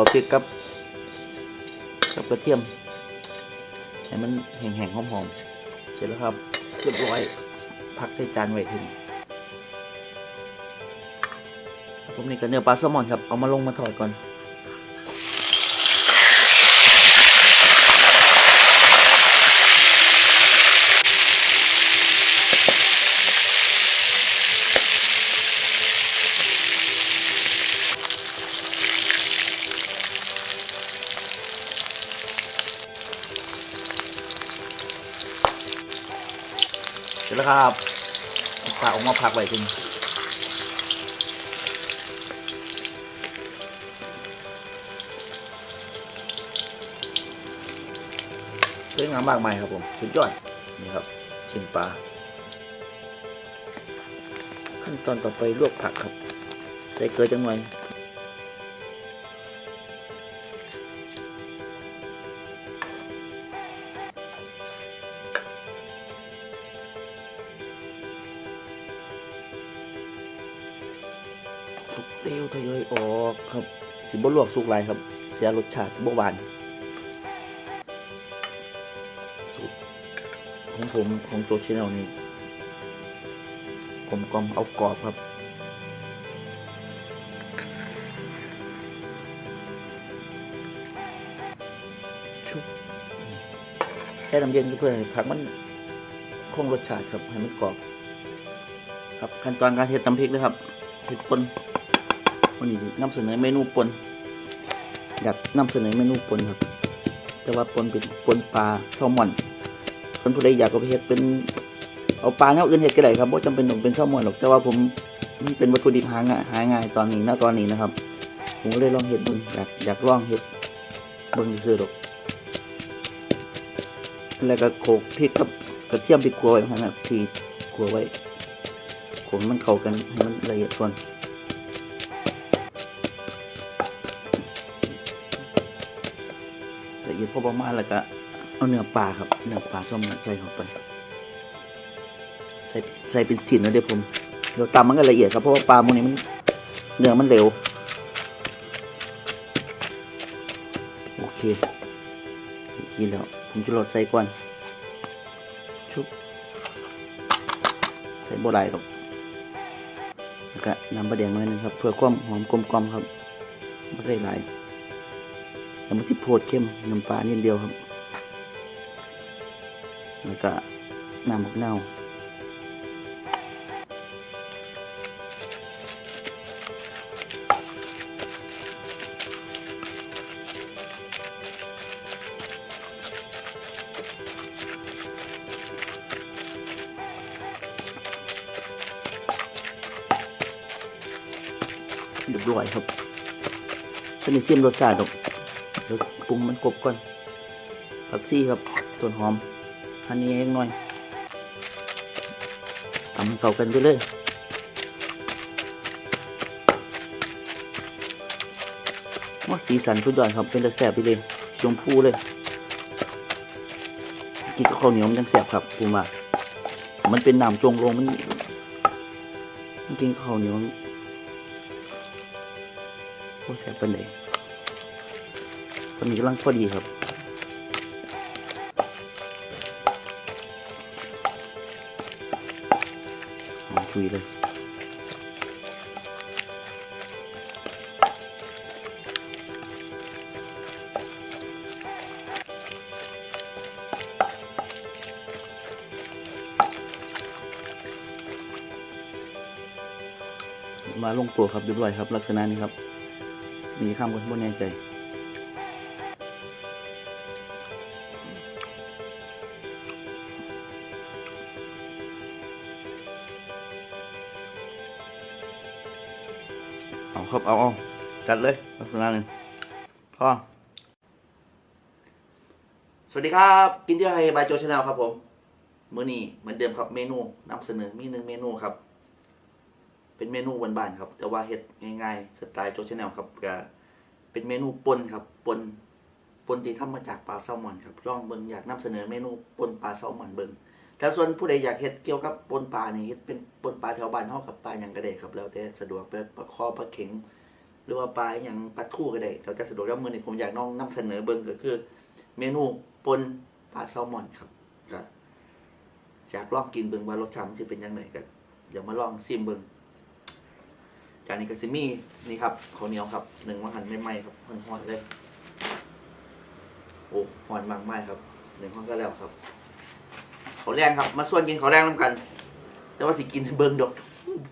อพริกกับกับกระเทียมให้มันแห้งๆหอมๆ เสร็จแล้วครับเรียบร้อยพักใส่จานไว้ถึงผมนี่ก็เนื้อปลาแซลมอนครับ เอามาลงมาทอดก่อน ครับปลาออกมาพักไว้ถึงสวยงามมากมายครับผมสุดยอดนี่ครับชิ้นปลาขั้นตอนต่อไปลวกผักครับใส่เกลือจังหน่อย บ่ลวกสุกไรครับ เสียรสชาติบ่หวานสูตรของผมของตัวชแนลนี่กลมกลมๆเอากรอบครับชุบใช้น้ำเย็นเพื่อให้ผักมันคงรสชาติครับ ให้มันกรอบ ครับขั้นตอนการเฮ็ดน้ำพริกนะครับเฮ็ดปนวันนี้นำเสนอเมนูปน อยากนำเสนอเมนูปนครับ แต่ว่าปนเป็นปนปลาแซลมอนคนผู้ใดอยากเอาไปเฮ็ดเป็นเอาปลาแนวอื่นเฮ็ดก็ได้ครับบ่จำเป็นต้องเป็นแซลมอนหรอกแต่ว่าผมมันเป็นวัตถุดิบหาง่ายหาง่ายตอนนี้ณตอนนี้นะครับ ผมก็เลยลองเฮ็ดบึงอยากอยากลองเฮ็ดเบิ่งซื่อๆดอกแล้วก็โขลกพริกกับกระเทียมพริกขัวไว้นะครับที่ขัวไว้ขลกให้มันเข้ากันให้มันละเอียดก่อน ละเอียดพอประมาณแล้วก็เอาเนื้อปลาครับเนื้อปลาส้มใส่เข้าไป ใส่ใส่เป็นสิ่นนะเดี๋ยวผมเดี๋ยวตำมันก็ละเอียดครับเพราะว่าปลาพวกนี้มันเนื้อมันเร็วโอเคกินแล้วผมจะลดใส่ก่อนชุบใส่บัวลายหรอกแล้วก็น้ำปลาแดงหน่อยหนึงครับ เพื่อความหอมกลมกลอมครับไม่ใส่หลาย แล้วมันที่โพดเข้มน้ำปลานิดเดียวครับ แล้วก็น้ำมะนาวเรียบร้อยครับจะมีเสียมรสชาติดอกเดี๋ยว ปรุงมันกรบก่อน ผักซี่ครับต้นหอมอันนี้เองหน่อยทำให้เข้ากันไปเลยว่าสีสันสุดยอดครับเป็นตะแสบไปเลยชมพูเลยกินกับข้าวเหนียวมันยังแสบครับผมว่ามันเป็นน้ำจงลงมันมันกินข้าวเหนียวโอ้แสบเป็นเลย ตอนนี้กำลังพอดีครับหอมชุยเลยมาลงตัวครับเรียบร้อยครับ ลักษณะนี้ครับ มีข้ามกันบนแน่ใจ ครับเอาเอาจัดเลยลักษณะหนึ่งพอสวัสดีครับ กินเที่ยวไทยบายโจชาแนลครับผมเมื้อนี้เหมือนเดิมครับเมนูนำเสนอมีหนึ่งเมนูครับ เป็นเมนูบ้านๆครับ แต่ว่าเฮ็ดง่ายๆสไตล์โจชาแนลครับก็เป็นเมนูปนครับปนปนที่ทำมาจากปลาแซลมอนครับลองเบิ่งอยากนำเสนอเมนูปนปลาแซลมอนเบิ่ง แต่ส่วนผู้ใดอยากเฮ็ดเกี่ยวกับปนปลานี่เฮ็ดเป็นปนปลาแถวบ้านเฮากับปลาหยังก็ได้ครับ แล้วแต่สะดวกไปปลาคอปลาเข็ง หรือว่าปลาอย่างปลาทูก็ได้เราจะสะดวกแล้วมือนี้ผมอยากน้องนำเสนอเบิ่งก็คือ เมนูปนปลาแซลมอนครับก็จากลองกินเบิ่งว่ารสชาติมันจะเป็นยังไงก็เดี๋ยวมาลองซิมเบิ่งจานนี้ก็ซิมี่นี่ครับข้าวเหนียวครับหนึ่งว่าหันไม่ไหมครับมันหอนเลย โอ้หอนมากไหมครับหนึ่งห้องก็แล้วครับาวแรงครับ มาส่วนกินเขาวแรงน้ำกัน แต่ว่าสิกินเบิ่งดอก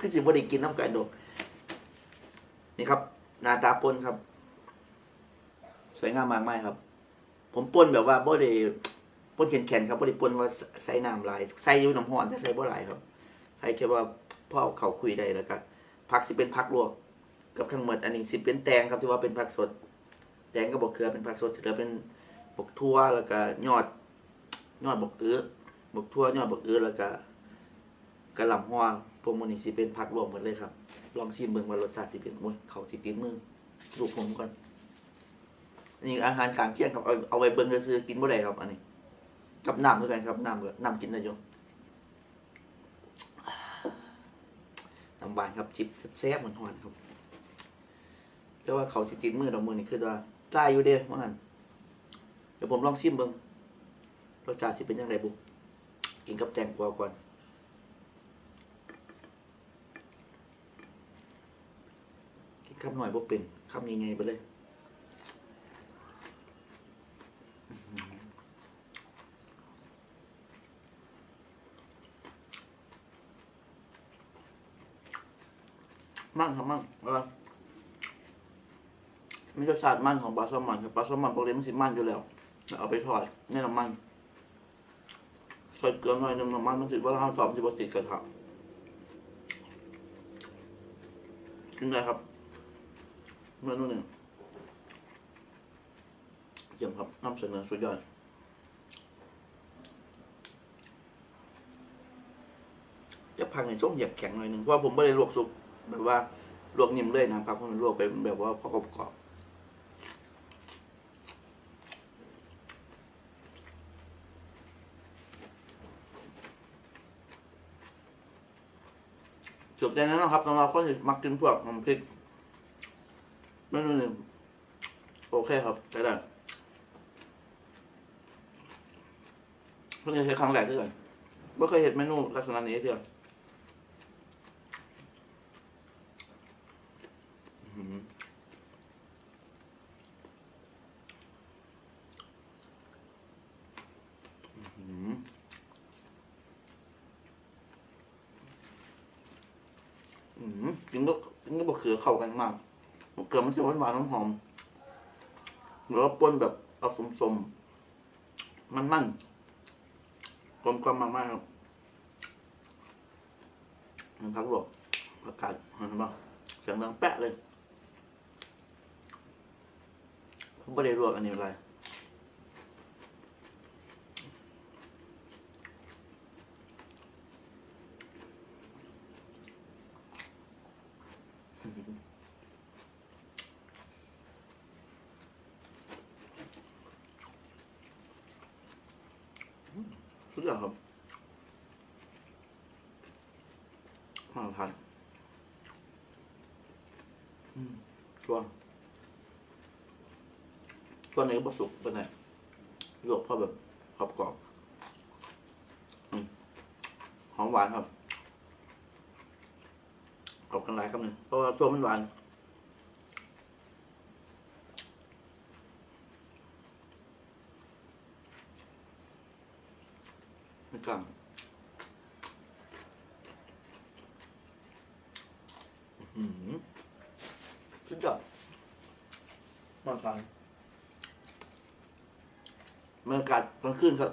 คือสิบ่ได้กินน้ำกันดอกนี่ครับนาตาปนครับ สวยงามมากไหมครับ ผมปนแบบว่าบ่ได้ปนแข็งๆครับบ่ได้ปนว่าใส่น้ำลายใส่ยู่น้ำร้อนแต่ใส่บ่หลายครับ ใส่แค่ว่าพ่อเขาคุยได้แล้วก็ผักสิเป็นผักลวกกับทั้งหมดอันนี้สิเป็นแตงครับที่ว่าเป็นผักสดแตงกับบกเกลือเป็นผักสดที่เหลือเป็นบกทั่วแล้วก็ยอดยอดบกเอื้อ บกทั่วยอดบกเอื้อแล้วก็กระหล่ำหัวพวกมันนี่สิเป็นผักรวมหมดเลยครับ ลองชิมเบิ่งว่ารสชาติสิเป็นมุ้ยเขาสิติดมือดูผมก่อนนี่อาหารกลางเที่ยงครับเอาเอาไว้เบิ่งซื้อกินบ่ได้ครับ อันนี้ กับน้ำด้วยกันครับน้ำก็น้ำกินได้อยู่น้ำหวานครับจิบแซ่บๆเหมือนหอนครับแต่ว่าเขาสิติดมือดอกมือนี่คือว่าตายอยู่เด้ว่างั้นเดี๋ยวผมลองชิมเบิ่งรสชาติสิเป็นยังไงบุ๊ กินกับแตงกวาก่อนกินคำหน่อยบ่เป็นคำยังไงไปเลยมั่งครับมั่งอะไรมีรสชาติมันของปลาแซลมอนครับปลาแซลมอนปกติมันสิมันอยู่แล้ว เอาไปทอดในน้ำมัน ส่เกลือหน่อยหนึงน้ำมันมันสิว่าเราทอดมันสิบ่ติดกระทะกินได้ครับเมนูหนึ่งเยี่ยมครับนำเสนอสุดยอดจะพังในส้มหยียบแข็งหน่อยหนึ่งเพราะผมไม่ได้ลวกสุกแบบว่าลวกนิ่มเลยนะครับเพราะมันลวกเป็นแบบว่าพอกรอบ จบได้แล้วนะครับสำหรับคนที่มักกินพวกน้ำพริกเมนูหนึ่งโอเคครับได้ได้เพิ่งจะใช้ครั้งแรกที่กันไม่เคยเห็นเมนูลักษณะนี้เที่ยวอืมอืมอืม กินก็กินก็บะเขือเข้ากันมากบะเขือมันจะหวานหวานหอมๆหรือว่าป่นแบบเอาสมๆมันๆกลมกล่อมมากๆครับมันพักบอกอากาศเห็นปะเสียงดังแปะเลยผมไม่ได้รวกอันนี้อะไร สุด ยอดครับมาทานอืมชัวตัวไหนก็บสุกตัวไหนลวกพอแบบกรอบกรอบหอมหวานครับกรอบกันหลายครับเนี่ยเพราะว่าตัวมันหวาน กล้างอื้อหือสุดยอดมากทานบรรยากาศกลางคืนครับ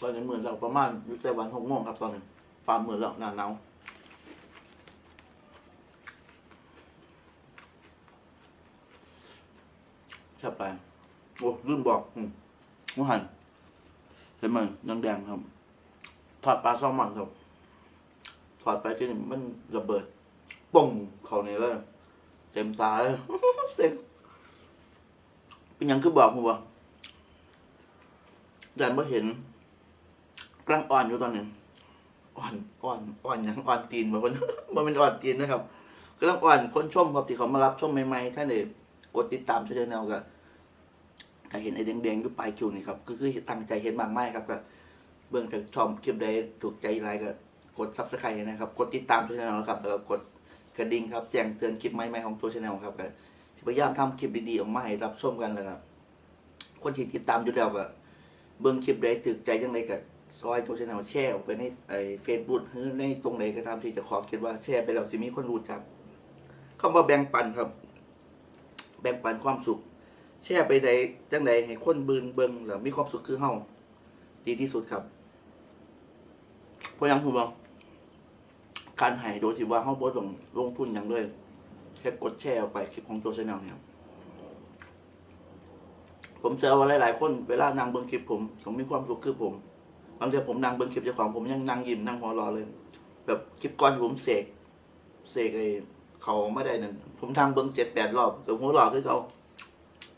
ตอนนี้เหมือนเราประมาณอยู่ไต้หวันหกโมงครับ ตอนนี้ฟ้าเหมือนแล้วหนาหนาวแช่บไป โอ้ลืมบอกอืมหมูหันเห็นไหมยังแดงๆครับ ทอดปลาแซลมอนครับทอดไปที่นี่มันระเบิดป่งเขานี่เลยเต็มตาเลยเซ็งเป็นยังคือบอกผมว่ายันบ่เห็นกลังอ่อนอยู่ตอนนี้อ่อนอ่อนอ่อนยังอ่อนตีนบ่คนบ่เป็นอ่อนตีนนะครับกำลังอ่อนคนชมครับที่เขามารับชมใหม่ๆท่านเด็กดติดตามช่วยแนวก็ถ้าเห็นไอ้แดงๆอยู่ปลายคิวนี่ครับก็คือตั้งใจเห็นบางไม้ครับก็ บื้องจากชอบคลิปใดถูกใจอะไรก็กดซับสไครต์นะครับ กดติดตามช่วยแนวนะครับแล้วก็กดกระดิ่งครับ แจ้งเตือนคลิปใหม่ๆของตัวชแนลครับก็พยายามทำคลิปดีๆออกมาให้รับชมกันเลยครับ คนที่ติดตามอยู่แล้วก็เบื้องคลิปใดถูกใจยังไงก็ซอยตัวชแนลแชร์ออกไปในไอเฟซบุ๊กหรือในตรงไหนก็ตามที่จะขอคิดว่าแชร์ไปแล้วสิมีคนรู้จักคำว่าแบ่งปันครับ แบ่งปันความสุข แชร์ไปใดจังใดให้คนบืนเบิงแล้วมีความสุขคือเฮาดีที่สุดครับ เพราะยังถูกบ่การให้โดยที่ว่าเฮาบ่ต้องลงทุนหยังเลยแค่กดแชร์ออกไปคลิปของตัวชแนลเนี่ยผมเชื่อว่าหลายๆคนเวลานั่งเบิ่งคลิปผมผมมีความสุขคือผมบางทีผมนั่งเบิ่งคลิปเจ้าของผมยังนั่งยิ้มนั่งหัวราะเลย แบบคลิปก่อนผมเสกเสกไอ้เขาไม่ได้นั่นผมทางเบิ้งเจ็ดแปดรอบแต่หัวหลอคือเขา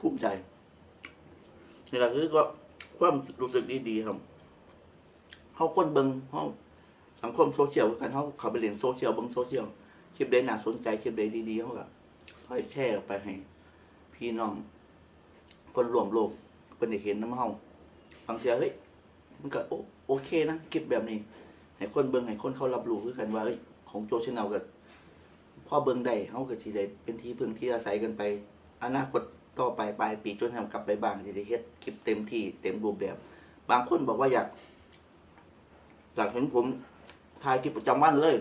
ภูมิใจนี่แหละคือก็ความรู้สึกดีๆครับเขาคนเบิ้งเขา สังคมโซเชียลกันเขาเขาไปเรียนโซเชียลเบิ้งโซเชียลคลิปใดน่าสนใจคลิปใดดีๆเขาก็ค่อยแชร์ไปให้ พี่น้อง คนรวมโลกเป็นได้เห็นน้ำเฮาบางทีเฮ้ยมันก็โอโอเคนะคลิปแบบนี้ ให้คนเบิ่งให้คนเขารับรู้คือกันว่าเอ้ยของโจชแนลกับพ่อเบิ่งได้เฮาก็สิได้เป็นที่พึ่งที่อาศัยกันไป อนาคตต่อไปปลายปีจนทำกลับไปบางสิได้เฮ็ดคลิปเต็มที่เต็มรูปแบบ บางคนบอกว่าอยากอยากเห็นผม ถ่ายคลิปประจำวันเลย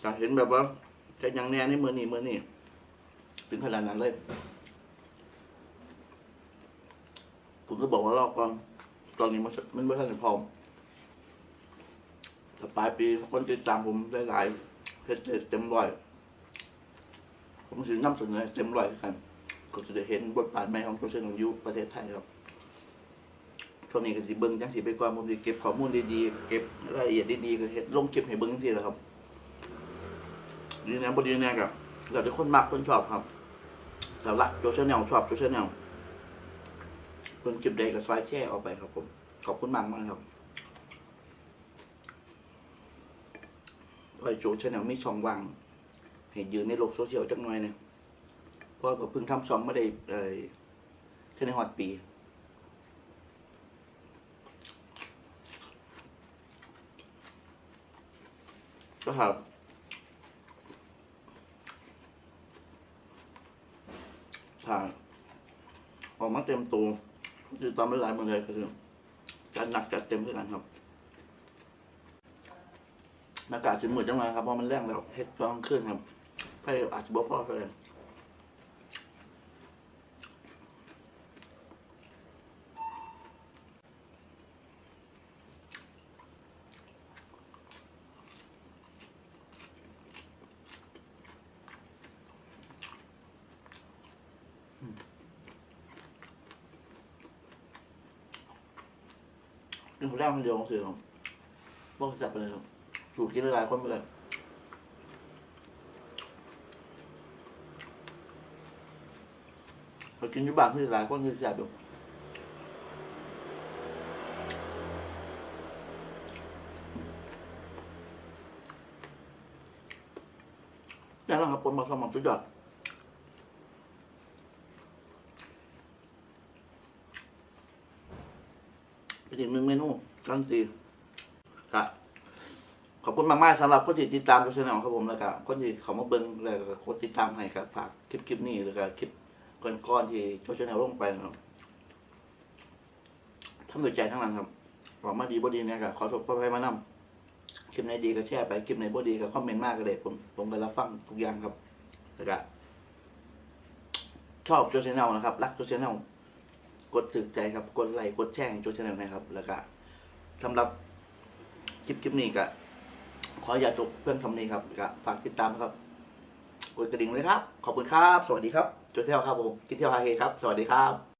อยากเห็นแบบว่าแค่ยังแน่ในมือนี้มือนี้ถึงขนาดนั้นเลยผมก็บอกว่ารอก่อนตอนนี้มันมันไม่ทันจะพร้อมแต่ปลายปีคนติดตามผมได้หลายเพจเต็มร้อย ผมถึงนำเสนอเต็มร้อยกัน ก็จะได้เห็นบทบาทใหม่ของโซเชียลของยุประเทศไทยครับ ช่วงนี้ก็สิเบิ้งจังสิไปก่อนผมจะเก็บข้อมูลดีๆเก็บรายละเอียดดีๆก็เฮ็ดลงเก็บให้เบิ้งจังซี่แหละครับดีนะบดีแน่กับเราจะคนมักคนชอบครับแต่ละโซเชียลแนลชอบโซเชียลแนลเพิ่นคลิปใดก็ซอยแชร์ออกไปครับผม ขอบคุณมากมากครับไอโจชแนลไมีช่องว่างให้ยืนในโลกโซเชียลจักหน่อยเนี่ยเพราะก็เพิ่งทำช่องไม่ได้เอ่อแค่ในฮอดปี ครับ ผ่านออกมาเต็มตัวคือตอนไม่หลายมือเลยคือจัดหนักจัดเต็มเพื่อกันครับอากาศจะมืดจังเลยครับเพราะมันแรงแล้วเฮ็ดกลางคืนครับไฟอาจจะบ่พอไปเลย นี่ผมแรกคนเดียวของเสือครับอกจับไปเลยครับสูตรกินหลายคนไปเลยเรากินอยู่บ้านที่หลายคนคือแซ่บอยู่นี่นแหละครับปนมาสมองสุดยอดเป็นอีกหนึ่งเมนู การนตีครับ ขอบคุณมากๆสำหรับคนที่ติดตามช่องครับผมแล้วก็คนที่เขามาเบิ้งแล้วก็กดติดตามให้ครับ ฝากคลิปคลิปนี้แล้วก็คลิปก่อนๆที่ช่องลงไปนะครับทำด้วยใจทั้งนั้นครับหวังมาดีบ่ดีเนี่ยก็ขอโทษพ่อแม่มานำคลิปไหนดีก็แชร์ไปคลิปไหนบ่ดีก็คอมเมนต์มากก็เลยผมผมไปรับฟังทุกอย่างครับแล้วก็ชอบโจชแนลนะครับ รักโจชแนลกดถึกใจครับ กดไลค์กดแชร์ให้โจชแนลนะครับ แล้วก็ สำหรับคลิปคลิปนี้ก็ขออย่าจบเพื่อนทำนี้ครับก็ฝากติดตามครับกดกระดิ่งเลยครับ ขอบคุณครับ สวัสดีครับจุดเที่ยวครับผมกินเที่ยวฮาเฮครับ สวัสดีครับ